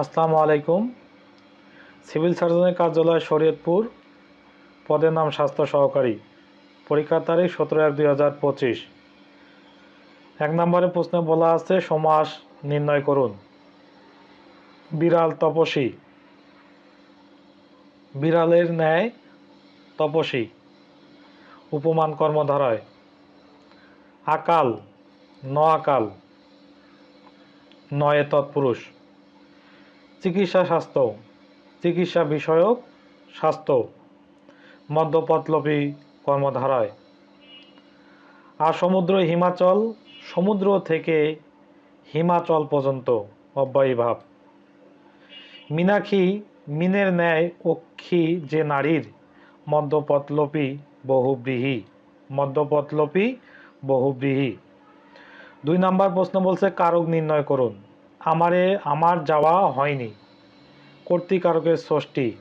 আসসালামু আলাইকুম। সিভিল সার্জনের কার্যালয় শরীয়তপুর। পদের নাম স্বাস্থ্য সহকারী। পরীক্ষার তারিখ সতেরো এক দুই হাজার পঁচিশ। এক নম্বরে প্রশ্নে বলা আছে, সমাস নির্ণয় করুন। বিড়াল তপসী বিড়ালের ন্যায় তপসী উপমান কর্মধারায়। আকাল ন আকাল নয়ে তৎপুরুষ। চিকিৎসা স্বাস্থ্য, চিকিৎসা বিষয়ক স্বাস্থ্য মধ্যপথলপী কর্মধারায়। আর সমুদ্র হিমাচল, সমুদ্র থেকে হিমাচল পর্যন্ত, অব্যয়ী ভাব। মীনাক্ষী, মিনের ন্যায় অক্ষী যে নারীর মধ্যপথলপী বহুব্রীহি মধ্যপথলপী বহুব্রীহি। দুই নাম্বার প্রশ্ন বলছে কারক নির্ণয় করুন? আমারে, আমার যাওয়া হয়নি। কর্তৃকারকের ষষ্ঠী।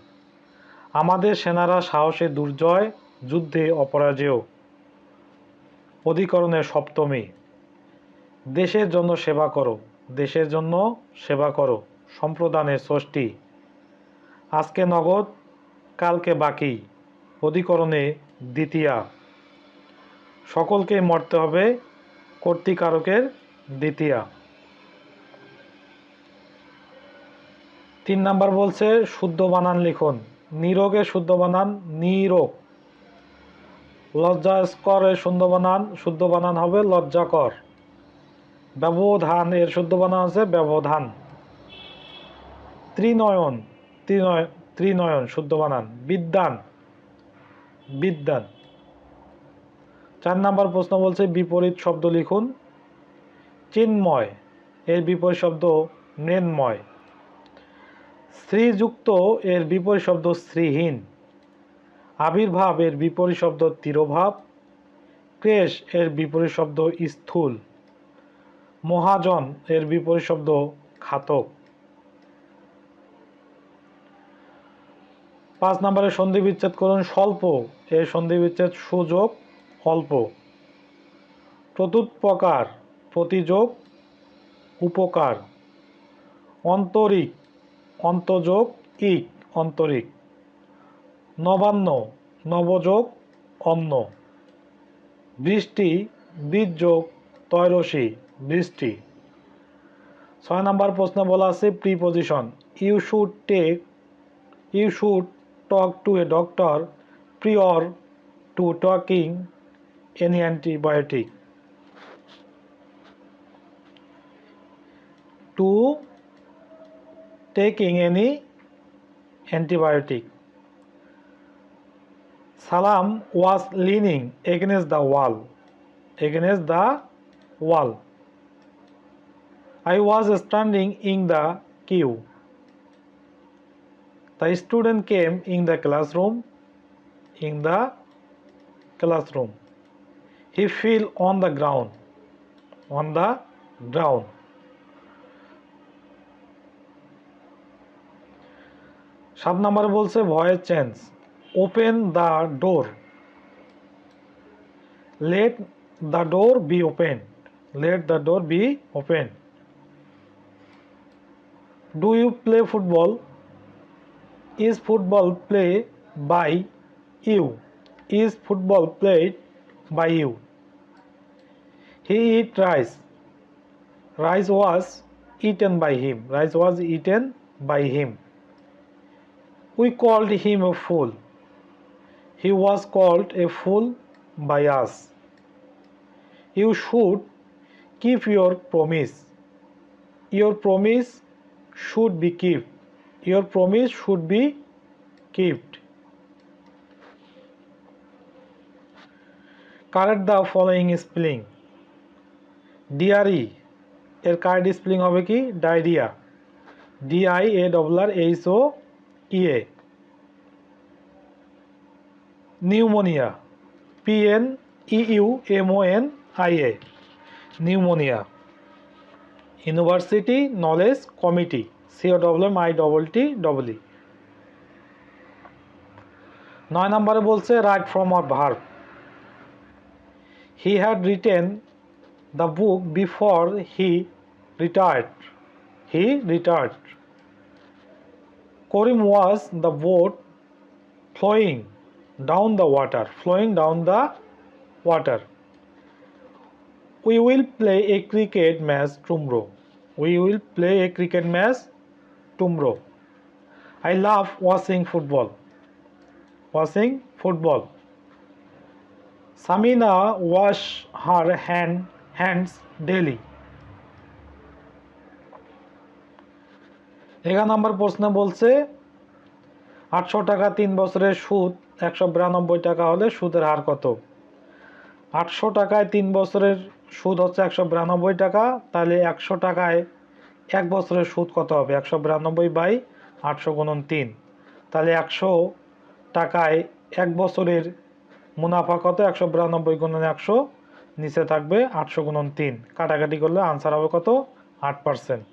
আমাদের সেনারা সাহসে দুর্জয়, যুদ্ধে অপরাজেয়। অধিকরণের সপ্তমী। দেশের জন্য সেবা করো, দেশের জন্য সেবা করো, সম্প্রদানের ষষ্ঠী। আজকে নগদ, কালকে বাকি, অধিকরণে দ্বিতীয়া। সকলকে মরতে হবে কর্তৃকারকের দ্বিতীয়া। তিন নাম্বার বলছে, শুদ্ধ বানান লিখুন। নিরোগের শুদ্ধ বানান, নিরোগ। লজ্জাস্করের শুদ্ধ বানান শুদ্ধ বানান হবে লজ্জাকর। ব্যবধান, এর শুদ্ধ বানান আছে ব্যবধান। ত্রিনয়ন, ত্রিনয়, ত্রিনয়ন, শুদ্ধ বানান। বিদ্যান বিদ্যান। চার নাম্বার প্রশ্ন বলছে, বিপরীত শব্দ লিখুন। চিন্ময়। এর বিপরীত শব্দ, মৃন্ময়। শ্রীযুক্ত এর বিপরীত শব্দ শ্রীহীন আবির্ভাব এর বিপরীত শব্দ তিরোভাব। ক্রেশ এর বিপরীত শব্দ স্থূল। মহাজন এর বিপরীত শব্দ খাতক। পাঁচ নম্বরে সন্ধি বিচ্ছেদ করুন স্বল্প এর সন্ধি বিচ্ছেদ সুযোগ, অল্প। প্রতুৎপকার প্রতিযোগ, উপকার। অন্তরিক অন্তযোগ ইক অন্তরিক। নবান্ন, নবযোগ, অন্ন। বৃষ্টি, বীজযোগ, তৈরসী, বৃষ্টি। ছয় নম্বর প্রশ্নে বলা আছে preposition. You should take, you should talk to a doctor prior to taking any antibiotic. To taking any antibiotic. Salam was leaning against the wall. Against the wall. I was standing in the queue. The student came in the classroom. In the classroom. He fell on the ground. On the ground. সাত নম্বরে বলছে voice change open the door let the door be open let the door be open do you play football is football play by you is football played by you he eat rice rice was eaten by him rice was eaten by him We called him a fool. He was called a fool by us. You should keep your promise. Your promise should be kept. Your promise should be kept. Correct the following spelling. DRE এর correct spelling হবে কি diarrhoea DI A double R H O EA. Pneumonia, PN U MO N I A pneumonia, university, knowledge, committee CO double M, I double T, double E. নয় নম্বরে বলছে right from R verb he had written the book before he retired he retired Korim was the boat flowing down the water, flowing down the water. We will play a cricket match tomorrow. We will play a cricket match tomorrow. I love watching football. Watching football. Samina wash her hand, hands daily. এগারো নম্বর প্রশ্ন বলছে, আটশো টাকা তিন বছরের সুদ, একশো বিরানব্বই টাকা হলে সুদের হার কত? আটশো টাকায় তিন বছরের সুদ হচ্ছে একশো বিরানব্বই টাকা, তাহলে একশো টাকায় এক বছরের সুদ কত হবে? একশো বিরানব্বই বাই আটশো গুণন তিন। তাহলে একশো টাকায় এক বছরের মুনাফা কত? একশো বিরানব্বই গুণন একশো, নিচে থাকবে আটশো গুণন তিন। কাটাকাটি করলে আনসার হবে কত? আট পার্সেন্ট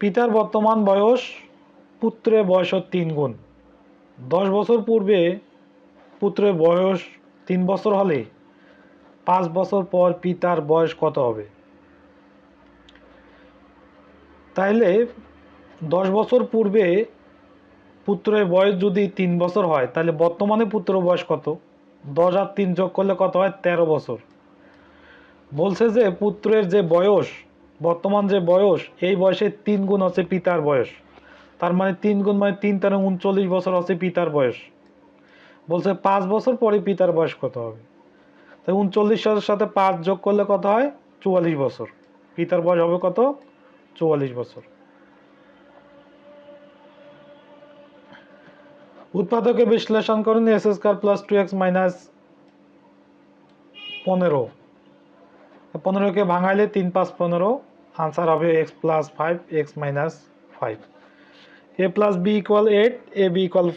পিতার বর্তমান বয়স পুত্রের বয়সের তিন গুণ। দশ বছর পূর্বে পুত্রের বয়স তিন বছর হলে পাঁচ বছর পর পিতার বয়স কত হবে? তাইলে দশ বছর পূর্বে পুত্রের বয়স যদি তিন বছর হয় তাহলে বর্তমানে পুত্র বয়স কত? দশ আর তিন যোগ করলে কত হয়? তেরো বছর। বলছে যে পুত্রের যে বয়স বর্তমান যে বয়স, এই বয়সে তিন গুণ আছে পিতার বয়স। তার মানে তিন গুণ মানে তিন তার উনচল্লিশ বছর হচ্ছে পিতার বয়স। বলছে পাঁচ বছর পরে পিতার বয়স কত হবে? তাই উনচল্লিশ সালের সাথে পাঁচ যোগ করলে কত হয়? চুয়াল্লিশ বছর। পিতার বয়স হবে কত? চুয়াল্লিশ বছর। উৎপাদকে বিশ্লেষণ করুন, এস এস কার প্লাস টু এক্স মাইনাস পনেরো। পনেরোকে ভাঙাইলে তিন পাঁচ পনেরো। আনসার হবে x plus five x minus five a plus b equal eight a b equal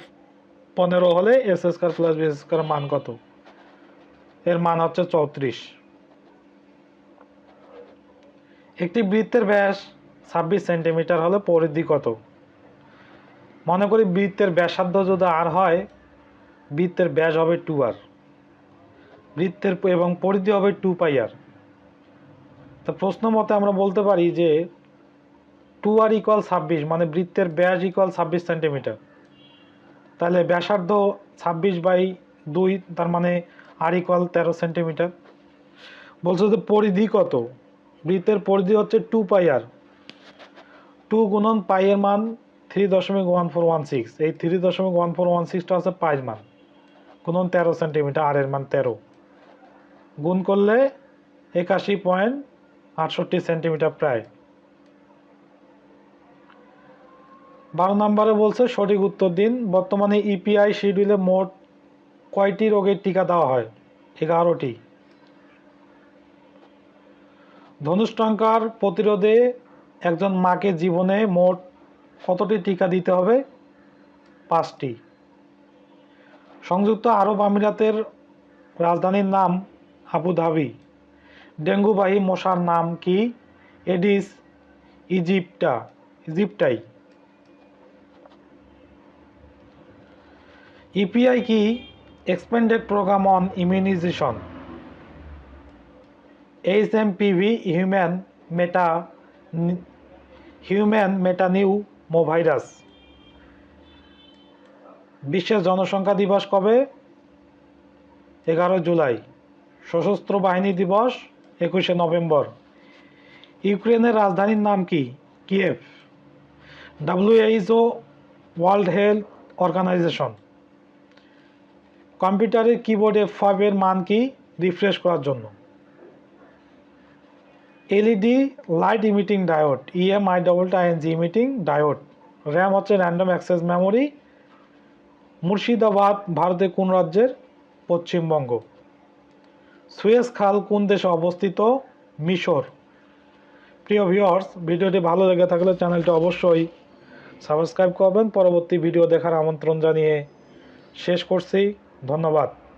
পনেরো হলে এস স্কোয়ার প্লাস বি স্কোয়ার মান কত? এর মান হচ্ছে চৌত্রিশ। একটি বৃত্তের ব্যাস ছাব্বিশ সেন্টিমিটার হলে পরিধি কত? মনে করি বৃত্তের ব্যাসার্ধ যদি আর হয়, বৃত্তের ব্যাস হবে টু আর বৃত্তের এবং পরিধি হবে টু পাই আর তো প্রশ্ন মতে আমরা বলতে পারি যে টু আর ইকুয়াল ছাব্বিশ মানে বৃত্তের ব্যাস ইকুয়াল ছাব্বিশ সেন্টিমিটার তাহলে ব্যাসার্ধ ছাব্বিশ বাই দুই, তার মানে আর ইকুয়াল তেরো সেন্টিমিটার বলছে যে পরিধি কত? বৃত্তের পরিধি হচ্ছে টু পাই আর টু গুণন পাইয়ের মান থ্রি দশমিক ওয়ান ফোর ওয়ান সিক্স এই থ্রি দশমিক ওয়ান ফোর ওয়ান সিক্সটা হচ্ছে পাইয়ের মান। গুণন তেরো সেন্টিমিটার আর এর মান তেরো। গুণ করলে একাশি পয়েন্ট আটষট্টি সেন্টিমিটার প্রায়। বারো নম্বরে বলছে, সঠিক উত্তর দিন। বর্তমানে ইপিআই শিডিউলে মোট কয়টি রোগের টিকা দেওয়া হয়? এগারোটি। ধনুষ্টঙ্কার প্রতিরোধে একজন মাকে জীবনে মোট কতটি টিকা দিতে হবে? পাঁচটি। সংযুক্ত আরব আমিরাতের রাজধানীর নাম আবুধাবি। ডেঙ্গুবাহী মশার নাম কি? Aedes aegypti, aegypti. ইপিআই কি? Expanded programme on immunization. H M PV human meta human metapneumovirus. বিশ্বের জনসংখ্যা দিবস কবে? এগারো জুলাই। সশস্ত্র বাহিনী দিবস একুশে নভেম্বর। ইউক্রেনের রাজধানীর নাম কি? Kiev. WHO world health organization. কম্পিউটারের কিবোর্ডে ফাইভের মান কি? রিফ্রেশ করার জন্য। LED, light emitting diode, EMI double ING emitting diode, RAM হচ্ছে র্যান্ডম অ্যাক্সেস মেমোরি, মুর্শিদাবাদ, ভারতের কোন রাজ্যের পশ্চিমবঙ্গ? সুয়েজ খাল কোন দেশে অবস্থিত? মিশর। প্রিয় ভিউয়ার্স, ভিডিওটি ভালো লেগে থাকলে চ্যানেলটি অবশ্যই সাবস্ক্রাইব করবেন। পরবর্তী ভিডিও দেখার আমন্ত্রণ জানিয়ে শেষ করছি। ধন্যবাদ।